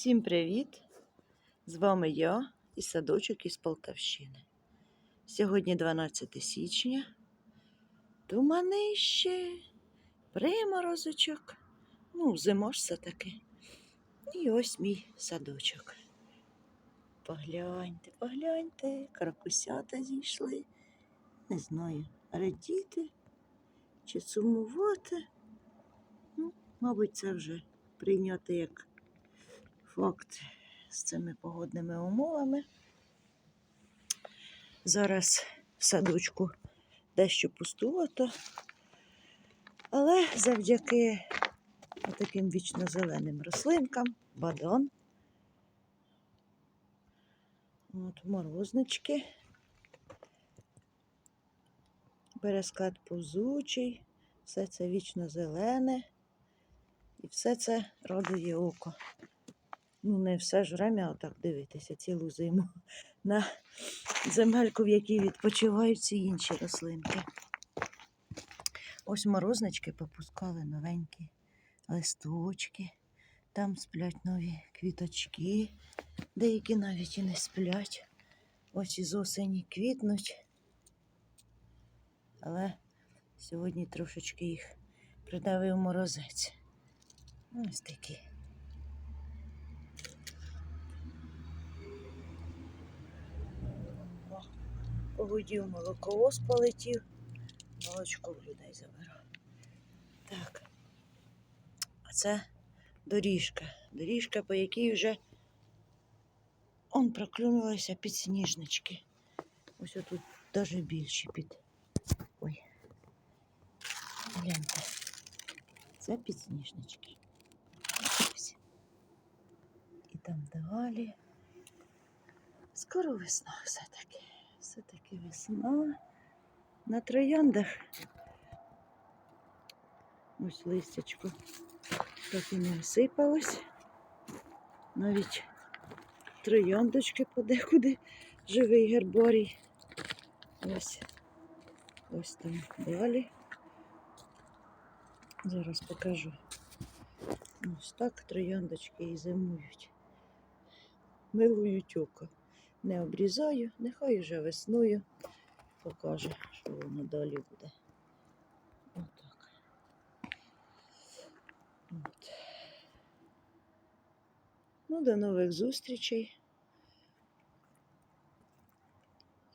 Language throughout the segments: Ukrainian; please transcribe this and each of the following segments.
Всім привіт! З вами я і садочок із Полтавщини. Сьогодні 12 січня. Туманище, приморозочок. Ну, зима ж все таки. І ось мій садочок. Погляньте, погляньте, каракусята зійшли. Не знаю, радіти чи сумувати. Ну, мабуть, це вже прийняти як факт з цими погодними умовами. Зараз в садочку дещо пустувато, але завдяки таким вічно-зеленим рослинкам, бадон, от морознички, бересклет повзучий, все це вічно-зелене. І все це радує око. Ну, не все ж время отак дивитися цілу зиму на земельку, в якій відпочивають всі інші рослинки. Ось морознички попускали новенькі листочки. Там сплять нові квіточки, деякі навіть і не сплять. Ось із осені квітнуть. Але сьогодні трошечки їх придавив морозець. Ось такі. Погудів молоковоз полетів. Молочко в людей заберу. Так. А це доріжка. Доріжка, по якій вже он проклюнулися підсніжнички. Ось отут навіть більші під. Ой. Гляньте. Це підсніжнички. Ось. І там далі. Скоро весна все-таки. Все-таки весна. На трояндах. Ось листячко так і не осипалось. Навіть трояндочки подекуди живий герборій. Ось. Ось там далі. Зараз покажу. Ось так трояндочки і зимують. Милують око. Не обрізаю, нехай вже весною покаже, що воно далі буде. Отак. От. Ну, до нових зустрічей.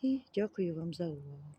І дякую вам за увагу.